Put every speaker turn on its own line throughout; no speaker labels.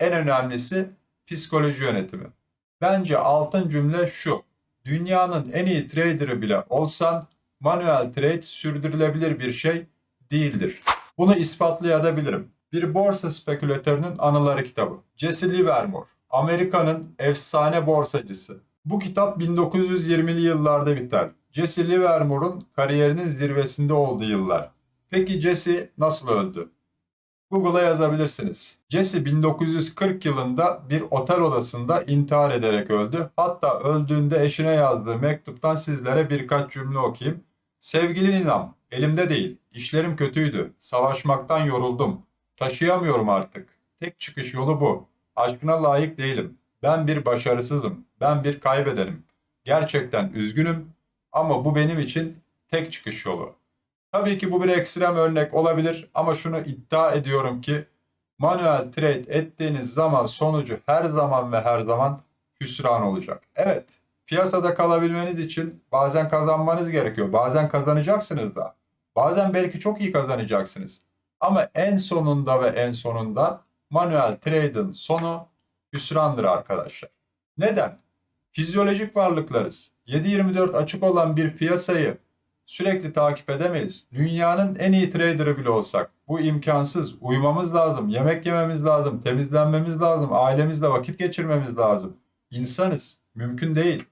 en önemlisi psikoloji yönetimi. Bence altın cümle şu. Dünyanın en iyi trader'ı bile olsan manuel trade sürdürülebilir bir şey değildir. Bunu ispatlayabilirim. Bir borsa spekülatörünün anıları kitabı. Jesse Livermore, Amerika'nın efsane borsacısı. Bu kitap 1920'li yıllarda biter. Jesse Livermore'un kariyerinin zirvesinde olduğu yıllar. Peki Jesse nasıl öldü? Google'a yazabilirsiniz. Jesse 1940 yılında bir otel odasında intihar ederek öldü. Hatta öldüğünde eşine yazdığı mektuptan sizlere birkaç cümle okuyayım. Sevgili Ninam, elimde değil. İşlerim kötüydü. Savaşmaktan yoruldum. Taşıyamıyorum artık. Tek çıkış yolu bu. Aşkına layık değilim. Ben bir başarısızım. Ben bir kaybedenim. Gerçekten üzgünüm ama bu benim için tek çıkış yolu. Tabii ki bu bir ekstrem örnek olabilir ama şunu iddia ediyorum ki manuel trade ettiğiniz zaman sonucu her zaman ve her zaman hüsran olacak. Evet, piyasada kalabilmeniz için bazen kazanmanız gerekiyor. Bazen kazanacaksınız da. Bazen belki çok iyi kazanacaksınız. Ama en sonunda ve en sonunda manuel trade'in sonu hüsrandır arkadaşlar. Neden? Fizyolojik varlıklarız. 7-24 açık olan bir piyasayı sürekli takip edemeyiz. Dünyanın en iyi trader'ı bile olsak bu imkansız. Uyumamız lazım, yemek yememiz lazım, temizlenmemiz lazım, ailemizle vakit geçirmemiz lazım. İnsanız. Mümkün değil.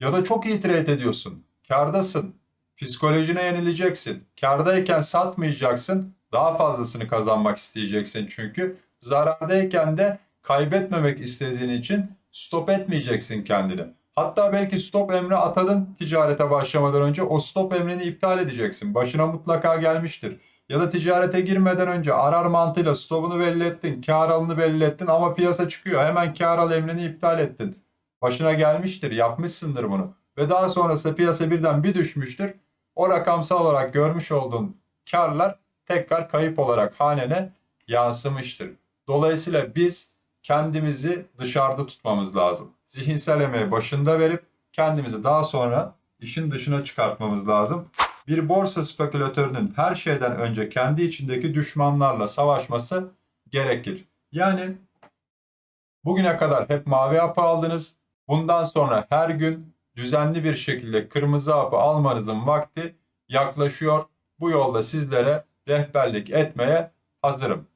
Ya da çok iyi trade ediyorsun. Kardasın. Psikolojine yenileceksin. Kardayken satmayacaksın. Daha fazlasını kazanmak isteyeceksin çünkü. Zarardayken de kaybetmemek istediğin için stop etmeyeceksin kendini. Hatta belki stop emri atadın ticarete başlamadan önce o stop emrini iptal edeceksin. Başına mutlaka gelmiştir. Ya da ticarete girmeden önce arar mantığıyla stopunu belli ettin, kar alını belli ettin ama piyasa çıkıyor. Hemen kar al emrini iptal ettin. Başına gelmiştir, yapmışsındır bunu. Ve daha sonrasında piyasa birden bir düşmüştür. O rakamsal olarak görmüş olduğun karlar tekrar kayıp olarak hanene yansımıştır. Dolayısıyla biz kendimizi dışarıda tutmamız lazım. Zihinsel emeği başında verip kendimizi daha sonra işin dışına çıkartmamız lazım. Bir borsa spekülatörünün her şeyden önce kendi içindeki düşmanlarla savaşması gerekir. Yani bugüne kadar hep mavi hapı aldınız. Bundan sonra her gün düzenli bir şekilde kırmızı hapı almanızın vakti yaklaşıyor. Bu yolda sizlere rehberlik etmeye hazırım.